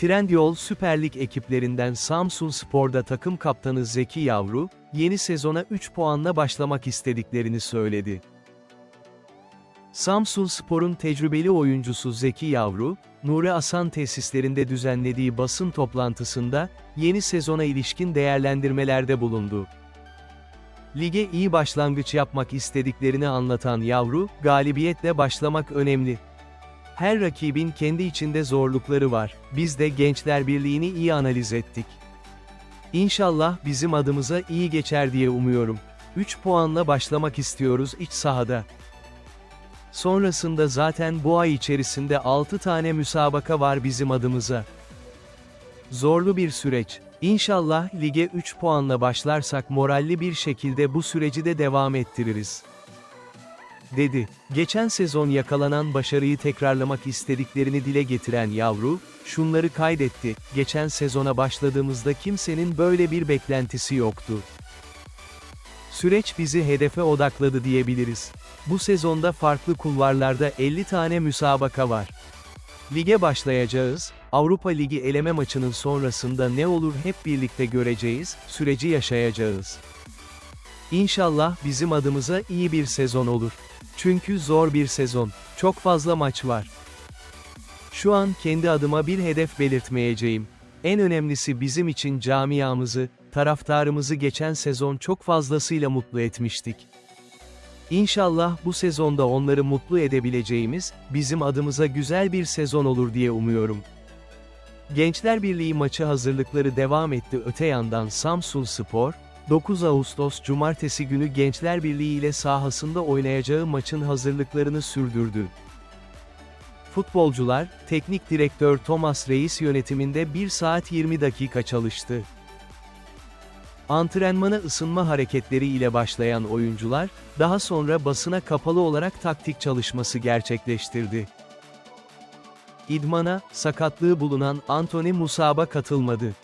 Trendyol Süper Lig ekiplerinden Samsun Spor'da takım kaptanı Zeki Yavru, yeni sezona 3 puanla başlamak istediklerini söyledi. Samsun Spor'un tecrübeli oyuncusu Zeki Yavru, Nuri Asan tesislerinde düzenlediği basın toplantısında, yeni sezona ilişkin değerlendirmelerde bulundu. Lige iyi başlangıç yapmak istediklerini anlatan Yavru, galibiyetle başlamak önemli. Her rakibin kendi içinde zorlukları var, biz de Gençler Birliği'ni iyi analiz ettik. İnşallah bizim adımıza iyi geçer diye umuyorum. 3 puanla başlamak istiyoruz iç sahada. Sonrasında zaten bu ay içerisinde 6 tane müsabaka var bizim adımıza. Zorlu bir süreç. İnşallah lige 3 puanla başlarsak moralli bir şekilde bu süreci de devam ettiririz. Dedi. Geçen sezon yakalanan başarıyı tekrarlamak istediklerini dile getiren yavru, şunları kaydetti. Geçen sezona başladığımızda kimsenin böyle bir beklentisi yoktu. Süreç bizi hedefe odakladı diyebiliriz. Bu sezonda farklı kulvarlarda 50 tane müsabaka var. Lige başlayacağız, Avrupa Ligi eleme maçının sonrasında ne olur hep birlikte göreceğiz, süreci yaşayacağız. İnşallah bizim adımıza iyi bir sezon olur. Çünkü zor bir sezon, çok fazla maç var. Şu an kendi adıma bir hedef belirtmeyeceğim. En önemlisi bizim için camiamızı, taraftarımızı geçen sezon çok fazlasıyla mutlu etmiştik. İnşallah bu sezonda onları mutlu edebileceğimiz, bizim adımıza güzel bir sezon olur diye umuyorum. Gençler Birliği maçı hazırlıkları devam etti öte yandan Samsun Spor, 9 Ağustos Cumartesi günü Gençler Birliği ile sahasında oynayacağı maçın hazırlıklarını sürdürdü. Futbolcular, teknik direktör Thomas Reis yönetiminde 1 saat 20 dakika çalıştı. Antrenmana ısınma hareketleri ile başlayan oyuncular, daha sonra basına kapalı olarak taktik çalışması gerçekleştirdi. İdmana, sakatlığı bulunan Anthony Musab'a katılmadı.